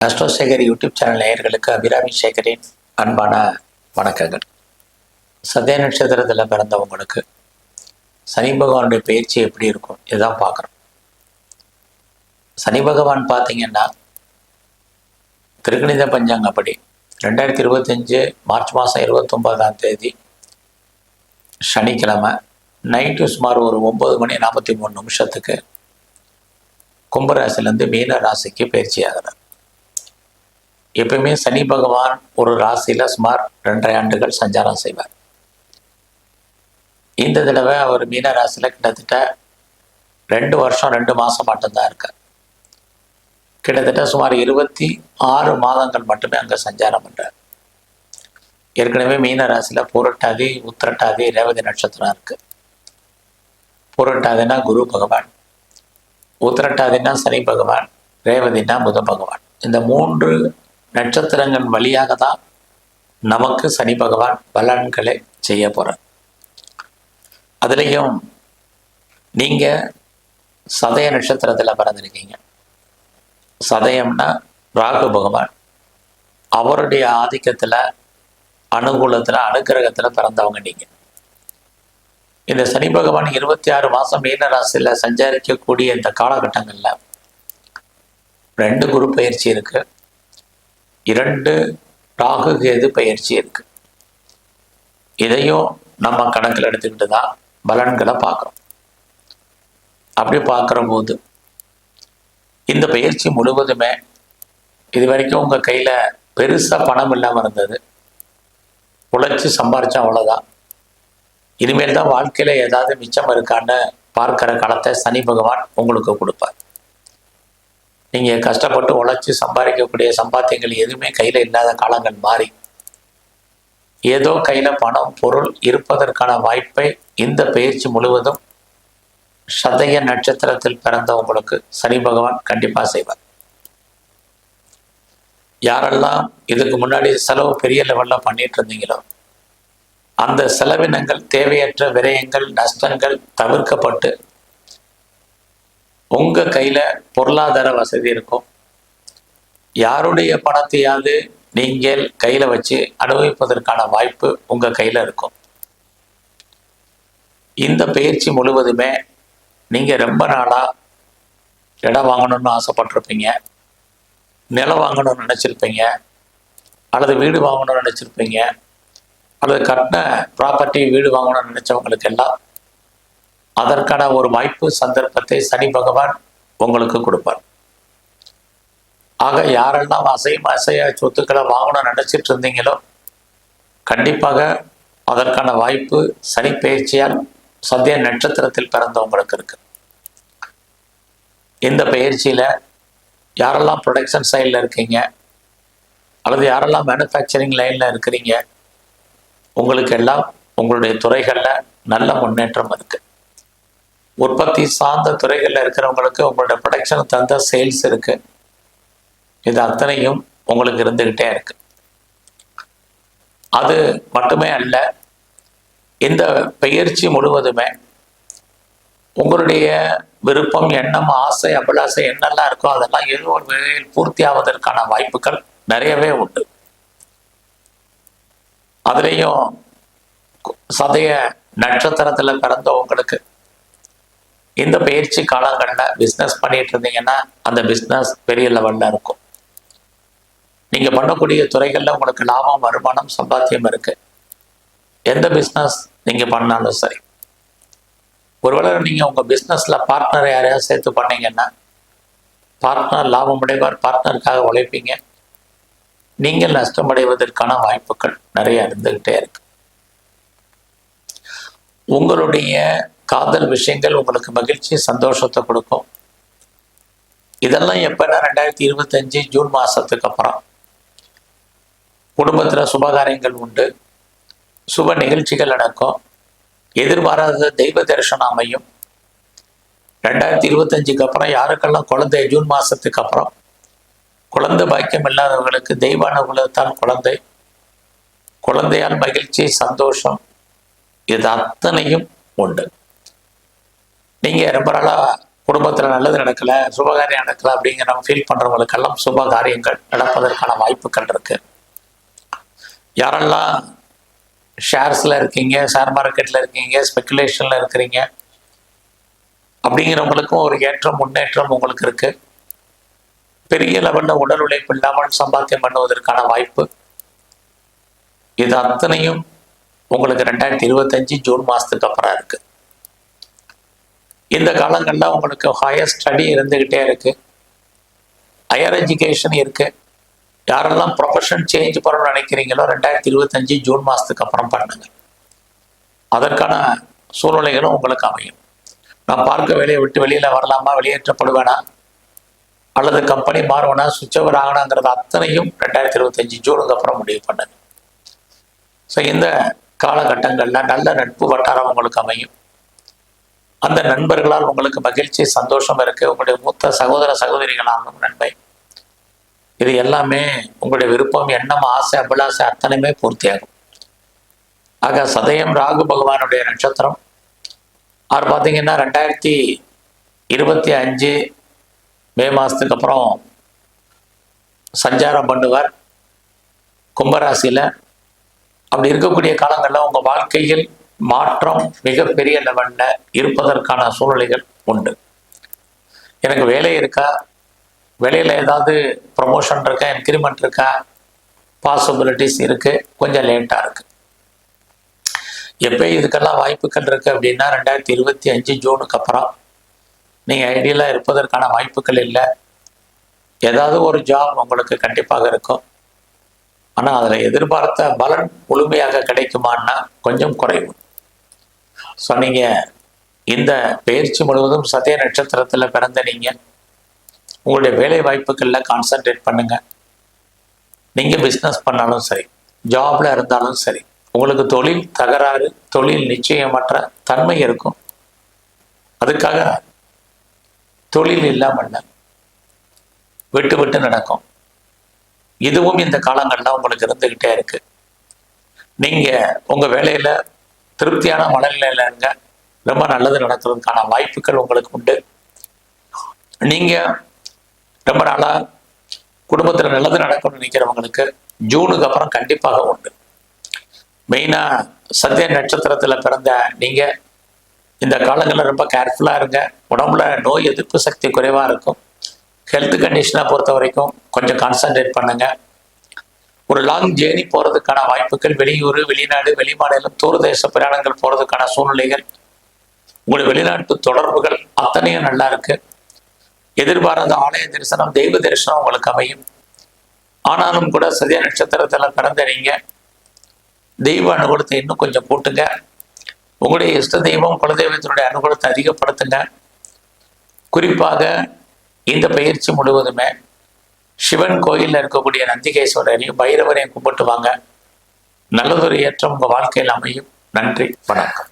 அஸ்ட்ரோசேகர் YouTube channel நேயர்களுக்கு அபிராமி சேகரின் அன்பான வணக்கங்கள். சதய நட்சத்திரத்தில் பிறந்தவங்களுக்கு சனி பகவானுடைய பயிற்சி எப்படி இருக்கும்? இதுதான் பார்க்குறோம். சனி பகவான் பார்த்தீங்கன்னா திருக்கணித பஞ்சாங்கப்படி ரெண்டாயிரத்தி இருபத்தஞ்சு மார்ச் மாதம் இருபத்தொம்பதாம் தேதி சனிக்கிழமை நைட்டு சுமார் ஒரு ஒம்பது மணி நாற்பத்தி மூணு நிமிஷத்துக்கு கும்பராசிலேருந்து மீன ராசிக்கு பயிற்சி ஆகிறார் எப்பயுமே சனி பகவான் ஒரு ராசியில் சுமார் ரெண்டரை ஆண்டுகள் சஞ்சாரம் செய்வார். இந்த தடவை அவர் மீன ராசியில் கிட்டத்தட்ட ரெண்டு வருஷம் ரெண்டு மாதம் மட்டும்தான் இருக்கார். கிட்டத்தட்ட சுமார் இருபத்தி ஆறு மாதங்கள் மட்டுமே அங்கே சஞ்சாரம் பண்ணுறார் ஏற்கனவே மீன ராசியில் பூரட்டாதி உத்திரட்டாதி ரேவதி நட்சத்திரம் இருக்குது பூரட்டாதினா குரு பகவான் உத்திரட்டாதினா சனி பகவான் ரேவதினா புத பகவான். இந்த மூன்று நட்சத்திரங்கள் வழியாக தான் நமக்கு சனி பகவான் பலன்களை செய்ய போகிறார் அதுலேயும் நீங்கள் சதய நட்சத்திரத்தில் பிறந்திருக்கீங்க. சதயம்னா ராகு பகவான். அவருடைய ஆதிக்கத்தில் அனுகூலத்தில் அனுகிரகத்தில் பிறந்தவங்க நீங்கள் இந்த சனி பகவான் இருபத்தி ஆறு மாதம் மீன ராசியில் சஞ்சரிக்கக்கூடிய இந்த காலகட்டங்களில் ரெண்டு குரு பயிற்சி இருக்கு. இரண்டு ராகு கேது பயிற்சி இருக்கு. இதையும் நம்ம கணக்கில் எடுத்துக்கிட்டு தான் பலன்களை பார்க்குறோம். அப்படி பார்க்குற போது இந்த பயிற்சி முழுவதுமே இது வரைக்கும் உங்கள் கையில் பெருசாக பணம் இல்லாமல் இருந்தது. உழைச்சி சம்பாரிச்சா அவ்வளோதான் இனிமேல் தான் வாழ்க்கையில் ஏதாவது மிச்சம் இருக்கான்னு பார்க்கிற காலத்தை சனி பகவான் உங்களுக்கு கொடுப்பார். நீங்கள் கஷ்டப்பட்டு உழைச்சி சம்பாதிக்கக்கூடிய சம்பாத்தியங்கள் எதுவுமே கையில் இல்லாத காலங்கள் மாறி. ஏதோ கையில் பணம் பொருள் இருப்பதற்கான வாய்ப்பை இந்த பயிற்சி முழுவதும் சதய நட்சத்திரத்தில் பிறந்த உங்களுக்கு சனி பகவான் கண்டிப்பாக செய்வார். யாரெல்லாம் இதுக்கு முன்னாடி செலவு பெரிய லெவலில் பண்ணிட்டு இருந்தீங்களோ அந்த செலவினங்கள் தேவையற்ற விரயங்கள் நஷ்டங்கள் தவிர்க்கப்பட்டு உங்கள் கையில் பொருளாதார வசதி இருக்கும். யாருடைய பணத்தையாவது நீங்கள் கையில் வச்சு அனுபவிப்பதற்கான வாய்ப்பு உங்கள் கையில் இருக்கும். இந்த பயிற்சி முழுவதுமே நீங்கள் ரொம்ப நாளாக இடம் வாங்கணும்னு ஆசைப்பட்டிருப்பீங்க. நிலம் வாங்கணும்னு நினச்சிருப்பீங்க. அல்லது வீடு வாங்கணும்னு நினச்சிருப்பீங்க. அல்லது கட்டின ப்ராப்பர்ட்டி வீடு வாங்கணும்னு நினச்சவங்களுக்கு எல்லாம் அதற்கான ஒரு வாய்ப்பு சந்தர்ப்பத்தை சனி பகவான் உங்களுக்கு கொடுப்பார். ஆக யாரெல்லாம் அசையும் அசைய சொத்துக்களை வாங்கணும்னு நினச்சிட்டு இருந்தீங்களோ கண்டிப்பாக அதற்கான வாய்ப்பு சனி பயிற்சியால் சந்திய நட்சத்திரத்தில் பிறந்தவங்களுக்கு இருக்கு. இந்த பயிற்சியில் யாரெல்லாம் ப்ரொடக்ஷன் சைடில் இருக்கீங்க அல்லது யாரெல்லாம் மேனுஃபேக்சரிங் லைனில் இருக்கிறீங்க உங்களுக்கு எல்லாம் உங்களுடைய துறைகளில் நல்ல முன்னேற்றம் இருக்குது உற்பத்தி சார்ந்த துறைகளில் இருக்கிறவங்களுக்கு உங்களோட ப்ரொடக்ஷன் தந்த சேல்ஸ் இருக்கு. இது அத்தனையும் உங்களுக்கு இருந்துக்கிட்டே இருக்கு. அது மட்டுமே அல்ல இந்த பயிற்சி முழுவதுமே உங்களுடைய விருப்பம் எண்ணம் ஆசை அபிலாசை என்னெல்லாம் இருக்கோ அதெல்லாம் ஏதோ ஒரு வகையில் பூர்த்தி ஆவதற்கான வாய்ப்புகள் நிறையவே உண்டு. அதுலேயும் சதய நட்சத்திரத்தில் பிறந்தவங்களுக்கு இந்த பயிற்சி காலங்களில் பிஸ்னஸ் பண்ணிட்டு இருந்தீங்கன்னா அந்த பிஸ்னஸ் பெரிய லெவலில் இருக்கும். நீங்கள் பண்ணக்கூடிய துறைகளில் உங்களுக்கு லாபம் வருமானம் சம்பாத்தியம் இருக்கு. எந்த பிஸ்னஸ் நீங்கள் பண்ணாலும் சரி. ஒருவேளை நீங்கள் உங்கள் பிஸ்னஸில் பார்ட்னர் யாரையாவது சேர்த்து பண்ணீங்கன்னா பார்ட்னர் லாபம் அடைவார் பார்ட்னருக்காக உழைப்பீங்க. நீங்கள் நஷ்டமடைவதற்கான வாய்ப்புகள் நிறைய இருந்துகிட்டே இருக்கு. உங்களுடைய காதல் விஷயங்கள் உங்களுக்கு மகிழ்ச்சி சந்தோஷத்தை கொடுக்கும். இதெல்லாம் எப்பன்னா ரெண்டாயிரத்தி இருபத்தஞ்சு ஜூன் மாதத்துக்கு அப்புறம். குடும்பத்தில் சுபகாரியங்கள் உண்டு. சுப நிகழ்ச்சிகள் நடக்கும். எதிர்பாராத தெய்வ தரிசனம் அமையும். ரெண்டாயிரத்தி இருபத்தஞ்சுக்கு அப்புறம் யாருக்கெல்லாம் குழந்தை ஜூன் மாதத்துக்கு அப்புறம்? குழந்தை பாக்கியம் இல்லாதவர்களுக்கு தெய்வ குழந்தை. குழந்தையால் மகிழ்ச்சி சந்தோஷம். இது அத்தனையும் உண்டு. நீங்கள் ரொம்ப நாளாக குடும்பத்தில் நல்லது நடக்கல சுபகாரியம் நடக்கல அப்படிங்கிற நம்ம ஃபீல் பண்றவங்களுக்கெல்லாம் சுப காரியங்கள் நடப்பதற்கான வாய்ப்புகள் இருக்கு. யாரெல்லாம் ஷேர்ஸ்ல இருக்கீங்க ஷேர் மார்க்கெட்ல இருக்கீங்க ஸ்பெகுலேஷன்ல இருக்கிறீங்க அப்படிங்கிறவங்களுக்கும் ஒரு ஏற்றம் முன்னேற்றம் உங்களுக்கு இருக்கு. பெரிய லெவலில் உடல் உழைப்பு இல்லாமல் சம்பாத்தியம் பண்ணுவதற்கான வாய்ப்பு. இது அத்தனையும் உங்களுக்கு ரெண்டாயிரத்தி இருபத்தஞ்சு ஜூன் மாதத்துக்கு அப்புறம் இருக்குது இந்த காலங்களில் உங்களுக்கு ஹையர் ஸ்டடி இருந்துக்கிட்டே இருக்கு. ஹையர் எஜுகேஷன் இருக்கு. யாரெல்லாம் ப்ரொஃபஷன் சேஞ்ச் பண்ணணும்னு நினைக்கிறீங்களோ ரெண்டாயிரத்தி இருபத்தஞ்சு ஜூன் மாதத்துக்கு அப்புறம் பண்ணுங்க. அதற்கான சூழ்நிலைகளும் உங்களுக்கு அமையும். நான் பார்க்க வேலையை விட்டு வெளியில் வரலாமா வெளியேற்றப்படுவேனா? அல்லது கம்பெனி மாறுவேனா? சுவிட்ச் ஓவர் ஆகணாங்கிறது அத்தனையும் ரெண்டாயிரத்தி இருபத்தஞ்சு ஜூனுக்கு அப்புறம் முடிவு பண்ணுங்க. ஸோ இந்த காலகட்டங்களில் நல்ல நட்பு வட்டாரம் உங்களுக்கு அமையும். அந்த நண்பர்களால் உங்களுக்கு மகிழ்ச்சி சந்தோஷம் இருக்கு. உங்களுடைய மூத்த சகோதர சகோதரிகளாலும் நன்மை இது எல்லாமே உங்களுடைய விருப்பம் எண்ணம் ஆசை அபிலாசை அத்தனையுமே பூர்த்தியாகும். ஆக சதயம் ராகு பகவானுடைய நட்சத்திரம். அவர் பார்த்தீங்கன்னா ரெண்டாயிரத்தி இருபத்தி அஞ்சு மே மாதத்துக்கு அப்புறம் சஞ்சாரம் பண்ணுவார். கும்பராசியில். அப்படி இருக்கக்கூடிய காலங்களில் உங்கள் வாழ்க்கையில் மாற்றம் மிகப்பெரிய லெவலில் இருப்பதற்கான சூழ்நிலைகள் உண்டு. எனக்கு வேலை இருக்கா? வேலையில் ஏதாவது ப்ரமோஷன் இருக்கா? இன்க்ரிமெண்ட் இருக்கா? பாசிபிலிட்டிஸ் இருக்குது கொஞ்சம் லேட்டாக இருக்குது எப்போ இதுக்கெல்லாம் வாய்ப்புகள் இருக்குது அப்படின்னா ரெண்டாயிரத்தி இருபத்தி அஞ்சு ஜூனுக்கு அப்புறம் நீங்கள் ஐடியலாக இருப்பதற்கான வாய்ப்புகள் இல்லை. ஏதாவது ஒரு ஜாப் உங்களுக்கு கண்டிப்பாக இருக்கும். ஆனால் அதில் எதிர்பார்த்த பலன் முழுமையாக கிடைக்குமான்னா கொஞ்சம் குறைவு. ஸோ நீங்கள் இந்த பயிற்சி முழுவதும் சதய நட்சத்திரத்தில் பிறந்த நீங்கள் உங்களுடைய வேலை வாய்ப்புகளில் கான்சென்ட்ரேட் பண்ணுங்க. நீங்கள் பிஸ்னஸ் பண்ணாலும் சரி ஜாப்ல இருந்தாலும் சரி உங்களுக்கு தொழில் தகராறு தொழில் நிச்சயமற்ற தன்மை இருக்கும். அதுக்காக தொழில் இல்லாமல் விட்டு விட்டு நடக்கும். இதுவும் இந்த காலங்களில் உங்களுக்கு இருந்துகிட்டே இருக்கு. நீங்க உங்க வேலையில திருப்தியான மனநிலையில இருங்க ரொம்ப நல்லது நடக்கிறதுக்கான வாய்ப்புகள் உங்களுக்கு உண்டு. நீங்க ரொம்ப நாளா குடும்பத்தில் நல்லது நடக்கும்னு நினைக்கிறவங்களுக்கு ஜூனுக்கு அப்புறம் கண்டிப்பாக உண்டு. மெயினா சத்திய நட்சத்திரத்துல பிறந்த நீங்க இந்த காலங்களில் ரொம்ப கேர்ஃபுல்லா இருங்க. உடம்புல நோய் எதிர்ப்பு சக்தி குறைவா இருக்கும். ஹெல்த் கண்டிஷனை பொறுத்த வரைக்கும் கொஞ்சம் கான்சன்ட்ரேட் பண்ணுங்க. ஒரு லாங் ஜேர்னி போறதுக்கான வாய்ப்புகள் வெளியூர் வெளிநாடு வெளிமாநிலம் தூரதேச பிரயாணங்கள் போறதுக்கான சூழ்நிலைகள் உங்களுடைய வெளிநாட்டு தொடர்புகள் அத்தனையும் நல்லா இருக்கு. எதிர்பாராத ஆலய தரிசனம் தெய்வ தரிசனம் உங்களுக்கு அமையும். ஆனாலும் கூட சதிய நட்சத்திரத்துல பிறந்த நீங்க தெய்வ அனுகூலத்தை இன்னும் கொஞ்சம் கூட்டுங்க. உங்களுடைய இஷ்ட தெய்வம் குலதெய்வத்தினுடைய அனுகூலத்தை அதிகப்படுத்துங்க. குறிப்பாக இந்த பயிற்சி முழுவதுமே சிவன் கோயிலில் இருக்கக்கூடிய நந்திகேஸ்வரரையும் பைரவரையும் கும்பிட்டு வாங்க நல்லதொரு ஏற்றம் உங்கள் வாழ்க்கையில் அமையும். நன்றி வணக்கம்.